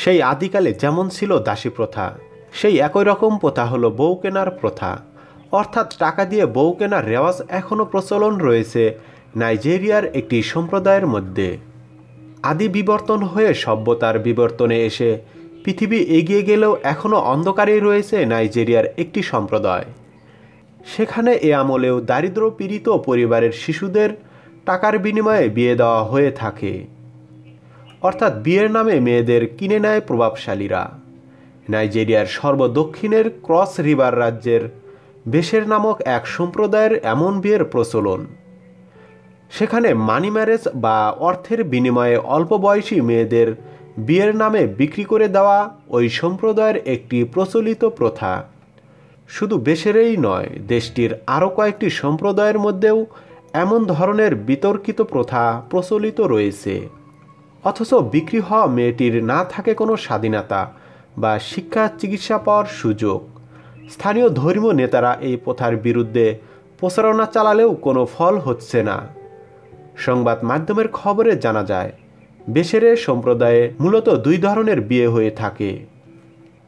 সেই আদিকালে যেমন ছিল দাসী প্রথা, সেই একই রকম প্রথা হলো বউ কেনার প্রথা। অর্থাৎ টাকা দিয়ে বউ কেনার রেওয়াজ এখনও প্রচলন রয়েছে নাইজেরিয়ার একটি সম্প্রদায়ের মধ্যে। আদি বিবর্তন হয়ে সভ্যতার বিবর্তনে এসে পৃথিবী এগিয়ে গেলেও এখনও অন্ধকারেই রয়েছে নাইজেরিয়ার একটি সম্প্রদায়। সেখানে এ আমলেও দারিদ্র পীড়িত পরিবারের শিশুদের টাকার বিনিময়ে বিয়ে দেওয়া হয়ে থাকে। অর্থাৎ বিয়ের নামে মেয়েদের কিনে নেয় প্রভাবশালীরা। নাইজেরিয়ার সর্বদক্ষিণের ক্রস রিভার রাজ্যের বেশের নামক এক সম্প্রদায়ের এমন বিয়ের প্রচলন। সেখানে মানি ম্যারেজ বা অর্থের বিনিময়ে অল্প বয়সী মেয়েদের বিয়ের নামে বিক্রি করে দেওয়া ওই সম্প্রদায়ের একটি প্রচলিত প্রথা। শুধু বেশেরেই নয়, দেশটির আরও কয়েকটি সম্প্রদায়ের মধ্যেও এমন ধরনের বিতর্কিত প্রথা প্রচলিত রয়েছে। অথচ বিক্রি হওয়া মেয়েটির না থাকে কোনো স্বাধীনতা বা শিক্ষা চিকিৎসা পাওয়ার সুযোগ। স্থানীয় ধর্মীয় নেতারা এই প্রথার বিরুদ্ধে প্রচারণা চালালেও কোনো ফল হচ্ছে না। সংবাদ মাধ্যমের খবরে জানা যায়, বেশেরে সম্প্রদায়ে মূলত দুই ধরনের বিয়ে হয়ে থাকে।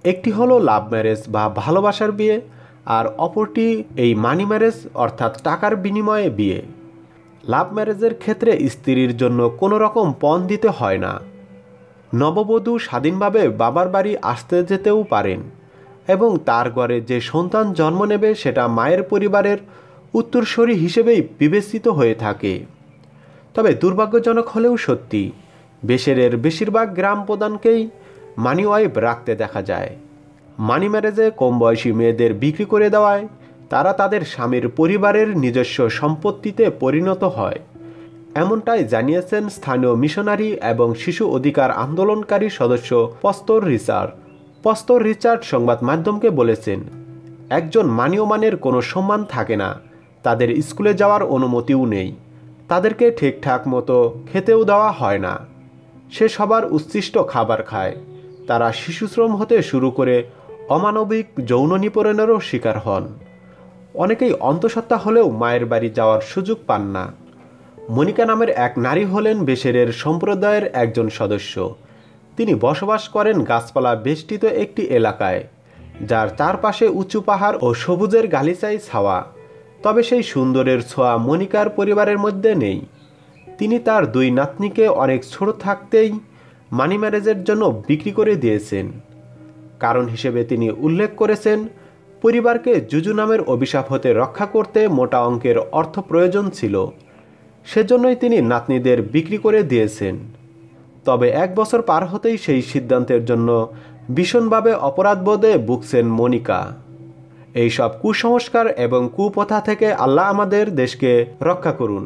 একটি হলো লাভ ম্যারেজ বা ভালোবাসার বিয়ে, আর অপরটি এই মানি ম্যারেজ অর্থাৎ টাকার বিনিময়ে বিয়ে। লাভ ম্যারেজের ক্ষেত্রে স্ত্রীর জন্য কোনো রকম পণ দিতে হয় না। নববধূ স্বাধীনভাবে বাবার বাড়ি আসতে যেতেও পারেন এবং তার ঘরে যে সন্তান জন্ম নেবে সেটা মায়ের পরিবারের উত্তরসূরি হিসেবেই বিবেচিত হয়ে থাকে। তবে দুর্ভাগ্যজনক হলেও সত্যি, বেশেরের বেশিরভাগ গ্রাম প্রধানকেই মানি ওয়াইফ রাখতে দেখা যায়। মানি ম্যারেজে কম বয়সী মেয়েদের বিক্রি করে দেওয়ায় তারা তাদের স্বামীর পরিবারের নিজস্ব সম্পত্তিতে পরিণত হয়। এমনটাই জানিয়েছেন স্থানীয় মিশনারি এবং শিশু অধিকার আন্দোলনকারী সদস্য পস্তর রিচার্ড। পস্তর রিচার্ড সংবাদ মাধ্যমকে বলেছেন, একজন মানীয়মানের কোনো সম্মান থাকে না। তাদের স্কুলে যাওয়ার অনুমতিও নেই। তাদেরকে ঠিকঠাক মতো খেতেও দেওয়া হয় না। সে সবার উচ্ছিষ্ট খাবার খায়। তারা শিশুশ্রম হতে শুরু করে অমানবিক যৌন নিপীড়নেরও শিকার হন। অনেকেই অন্তঃসত্ত্বা হলেও মায়ের বাড়ি যাওয়ার সুযোগ পান না। মনিকা নামের এক নারী হলেন বেশেরের সম্প্রদায়ের একজন সদস্য। তিনি বসবাস করেন গাছপালা বেষ্টিত একটি এলাকায়, যার চারপাশে উঁচু পাহাড় ও সবুজের গালিচাই ছাওয়া। তবে সেই সুন্দরের ছোঁয়া মনিকার পরিবারের মধ্যে নেই। তিনি তার দুই নাতনিকে অনেক ছোট থাকতেই মানি ম্যারেজের জন্য বিক্রি করে দিয়েছেন। কারণ হিসেবে তিনি উল্লেখ করেছেন পরিবারকে জুজু নামের অভিশাপ হতে রক্ষা করতে মোটা অঙ্কের অর্থ প্রয়োজন ছিল। সেজন্যই তিনি নাতনিদের বিক্রি করে দিয়েছেন। তবে এক বছর পার হতেই সেই সিদ্ধান্তের জন্য ভীষণভাবে অপরাধবোধে ভুগছেন মনিকা। এইসব কুসংস্কার এবং কুপ্রথা থেকে আল্লাহ আমাদের দেশকে রক্ষা করুন।